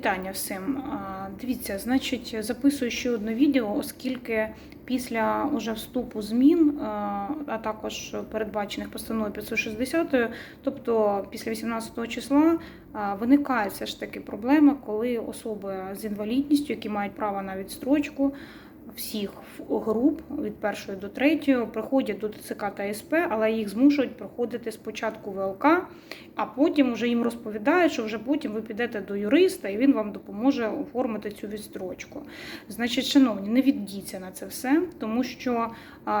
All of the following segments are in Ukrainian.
Вітання всім. Дивіться, значить, записую ще одне відео, оскільки після уже вступу змін, а, також передбачених постановою 560, тобто після 18 числа, виникає все ж таки проблема, коли особи з інвалідністю, які мають право на відстрочку, всіх груп від першої до третьої приходять до ТЦК та СП, але їх змушують проходити спочатку ВЛК, а потім вже їм розповідають, що вже потім ви підете до юриста і він вам допоможе оформити цю відстрочку. Значить, шановні, не віддіться на це все, тому що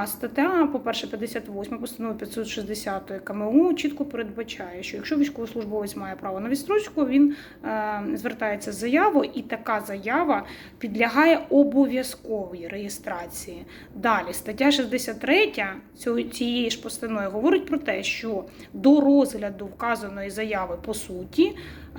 стаття, по-перше, 58 постанови 560 КМУ чітко передбачає, що якщо військовослужбовець має право на відстрочку, він е, звертається з заявою, і така заява підлягає обов'язковій реєстрації. Далі, стаття 63 цієї ж постанови говорить про те, що до розгляду вказаної заяви по суті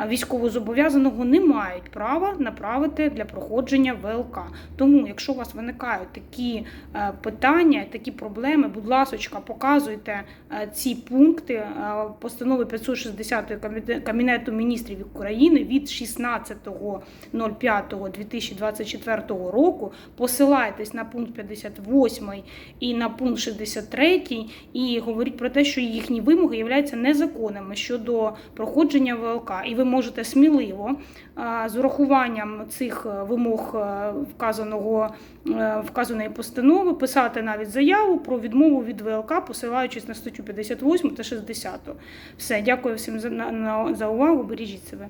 військовозобов'язаного не мають права направити для проходження ВЛК. Тому, якщо у вас виникають такі е, питання, такі проблеми, будь ласка, показуйте е, ці пункти е, постанови 560 Кабінету- міністрів України від 16.05.2024 року. Посилайтесь на пункт 58 і на пункт 63 і говоріть про те, що їхні вимоги являються незаконними щодо проходження ВЛК. І ви можете сміливо з урахуванням цих е, вимог е, вказаного е, вказаної постанови писати навіть заяву про відмову від ВЛК, посилаючись на статтю 58 та 60. Все, дякую всім за увагу. Бережіть себе.